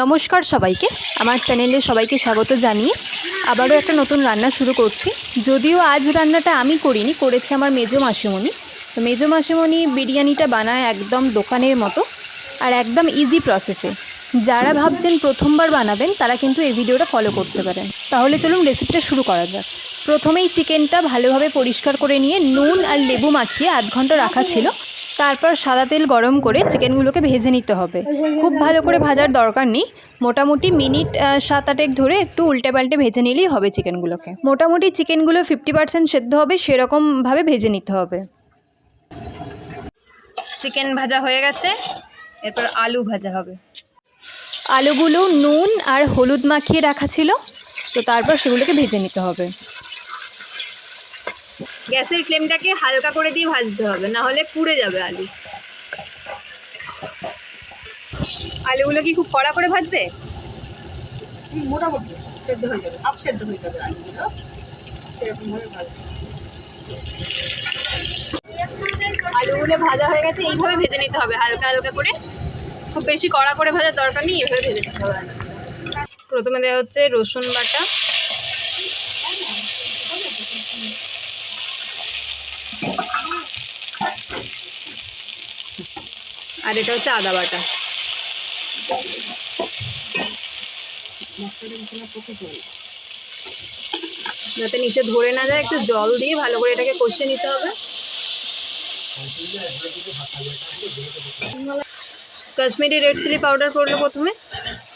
নমস্কার সবাইকে। আমার চ্যানেলে সবাইকে স্বাগত জানিয়ে আবারও একটা নতুন রান্না শুরু করছি। যদিও আজ রান্নাটা আমি করিনি, করেছে আমার মেজো মাসিমণি। তো মেজো মাসিমণি বিরিয়ানিটা বানায় একদম দোকানের মতো আর একদম ইজি প্রসেসে যারা ভাবছেন প্রথমবার বানাবেন, তারা কিন্তু এই ভিডিওটা ফলো করতে পারেন। তাহলে চলুন রেসিপিটা শুরু করা যাক। প্রথমেই চিকেনটা ভালোভাবে পরিষ্কার করে নিয়ে নুন আর লেবু মাখিয়ে আধ ঘণ্টা রাখা ছিল। তারপর সাদা তেল গরম করে চিকেনগুলোকে ভেজে নিতে হবে। খুব ভালো করে ভাজার দরকার নেই। মোটামুটি মিনিট সাত আটেক ধরে একটু উল্টে পাল্টে ভেজে নিলেই হবে চিকেনগুলোকে। মোটামুটি চিকেনগুলো ফিফটি পার্সেন্ট সেদ্ধ হবে সেরকমভাবে ভেজে নিতে হবে। চিকেন ভাজা হয়ে গেছে। এরপর আলু ভাজা হবে। আলুগুলো নুন আর হলুদ মাখিয়ে রাখা ছিল। তো তারপর সেগুলোকে ভেজে নিতে হবে। গ্যাসের ফ্লেমটাকে হালকা করে দিয়ে ভাজতে হবে না হলে পুড়ে যাবে আলু। আলুগুলো কি খুব কড়া করে ভাজবে? মোটামুটি। সেদ্ধ হয়ে যাবে হাফ সেদ্ধ হয়ে যাবে আলুগুলো। সেরকমভাবে ভাজবে। আলুগুলো ভাজা হয়ে গেছে এইভাবে ভেজে নিতে হবে হালকা হালকা করে। খুব বেশি কড়া করে ভাজার দরকার নেই এভাবে ভেজে নিতে হবে প্রথমে দেওয়া হচ্ছে রসুন বাটা। আর এটা হচ্ছে আদা বাটা। যাতে নিচে ধরে না যায়, একটু জল দিয়ে ভালো করে এটাকে কষিয়ে নিতে হবে। কাশ্মীরি রেড চিলি পাউডার পড়ল প্রথমে,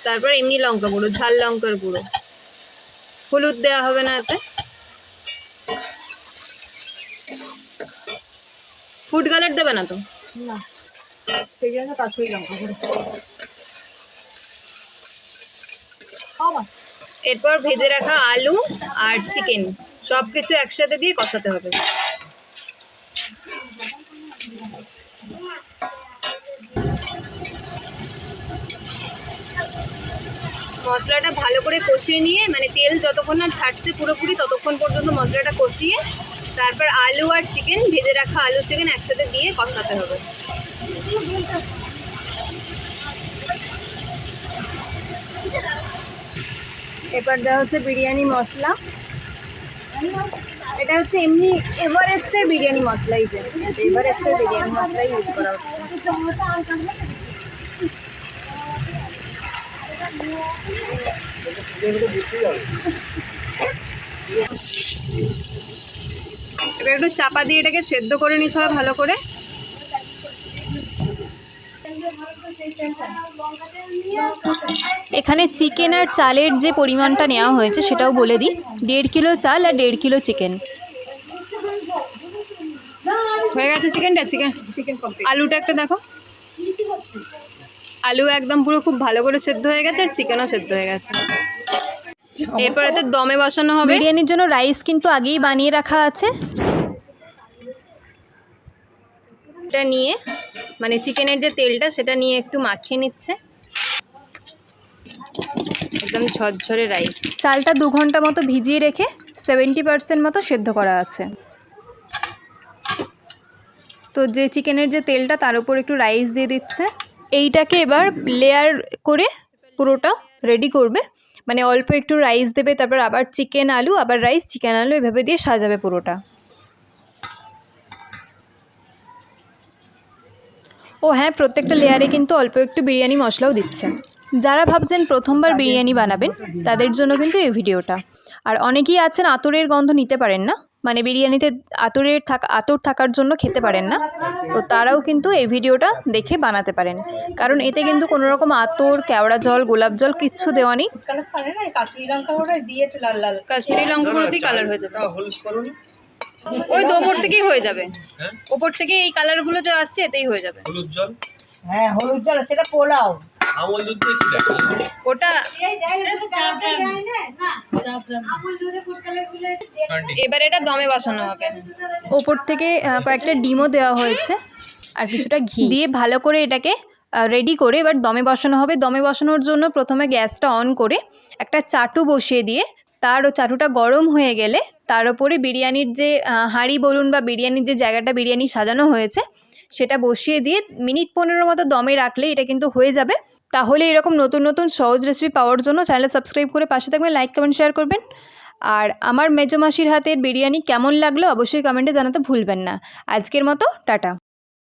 তারপর এমনি লঙ্কা গুঁড়ো, ঝাল লঙ্কার গুঁড়ো। হলুদ দেওয়া হবে না এতে। ফুড কালার দেবে না তো? না। এরপর ভেজে রাখা আলু আর চিকেন সব কিছু একসাথে দিয়ে কষাতে হবে। মশলাটা ভালো করে কষিয়ে নিয়ে মানে তেল যতক্ষণ না ছাড়ছে পুরোপুরি ততক্ষণ পর্যন্ত মশলাটা কষিয়ে তারপর আলু আর চিকেন ভেজে রাখা আলু চিকেন একসাথে দিয়ে কষাতে হবে। এবার দেওয়া হচ্ছে বিরিয়ানি মশলা। এটা হচ্ছে এমনি এভারেস্টের বিরিয়ানি মশলাই যে এভারেস্টের বিরিয়ানি মশলাই ইউজ করা হচ্ছে। এবার একটু চাপা দিয়ে এটাকে সেদ্ধ করে নিতে হবে ভালো করে। এখানে চিকেন আর চালের যে পরিমাণটা নেওয়া হয়েছে সেটাও বলে দিই। দেড় কিলো চাল আর দেড় কিলো চিকেন। হয়ে গেছে চিকেনটা? চিকেন চিকেন আলুটা একটা দেখো। আলু একদম পুরো খুব ভালো করে সেদ্ধ হয়ে গেছে আর চিকেনও সেদ্ধ হয়ে গেছে। এরপর তো দমে বসানো হবে। বিরিয়ানির জন্য রাইস কিন্তু আগেই বানিয়ে রাখা আছে। এটা নিয়ে মানে চিকেনের যে তেলটা সেটা নিয়ে একটু মাখিয়ে নিচ্ছে। একদম ঝরঝরে রাইস। চালটা দু ঘণ্টা মতো ভিজিয়ে রেখে সেভেন্টি পার্সেন্ট মতো সেদ্ধ করা আছে। তো যে চিকেনের যে তেলটা তার উপর একটু রাইস দিয়ে দিচ্ছে। এইটাকে এবার লেয়ার করে পুরোটা রেডি করবে। মানে অল্প একটু রাইস দেবে তারপর আবার চিকেন আলু আবার রাইস চিকেন আলু এভাবে দিয়ে সাজাবে পুরোটা। ও হ্যাঁ প্রত্যেকটা লেয়ারে কিন্তু অল্প একটু বিরিয়ানি মশলাও দিচ্ছে। যারা ভাবছেন প্রথমবার বিরিয়ানি বানাবেন তাদের জন্য কিন্তু এই ভিডিওটা। আর অনেকেই আছেন আতরের গন্ধ নিতে পারেন না। মানে বিরিয়ানিতে আতরের থাকা আতর থাকার জন্য খেতে পারেন না। তো তারাও কিন্তু এই ভিডিওটা দেখে বানাতে পারেন। কারণ এতে কিন্তু কোনো রকম আতর কেওড়া জল গোলাপ জল কিচ্ছু দেওয়া নেই। কালার থাকে না কাশ্মীরি লঙ্কা দিয়ে একটু লাল লাল কাশ্মীরি লঙ্কা গুঁড়োতেই কালার হয়ে যাবে। ওই তো ওপর থেকেই হয়ে যাবে। হ্যাঁ ওপর থেকে এই কালারগুলো যে আসছে এতেই হয়ে যাবে। হলুদ জল? হ্যাঁ হলুদ জল সেটা পোলাও। আমল দুধ দিয়ে কি ওটা এবার এটা দমে বসানো হবে। ওপর থেকে কয়েকটা ডিমও দেওয়া হয়েছে। আর কিছুটা ঘি। দিয়ে ভালো করে এটাকে রেডি করে এবার দমে বসানো হবে। দমে বসানোর জন্য প্রথমে গ্যাসটা অন করে একটা চাটু বসিয়ে দিয়ে, তার ও চাটুটা গরম হয়ে গেলে তার উপরে বিরিয়ানির যে হাঁড়ি বলুন বা বিরিয়ানির যে জায়গাটা বিরিয়ানি সাজানো হয়েছে, সেটা বসিয়ে দিয়ে মিনিট পনেরো মতো দমে রাখলে এটা কিন্তু হয়ে যাবে। তাহলে এরকম নতুন নতুন সহজ রেসিপি পাওয়ার জন্য চ্যানেল সাবস্ক্রাইব করে পাশে থাকবেন লাইক কমেন্ট শেয়ার করবেন। আর আমার মেজো মাসির হাতের বিরিয়ানি কেমন লাগল অবশ্যই কমেন্টে জানাতে ভুলবেন না। আজকের মতো, টাটা।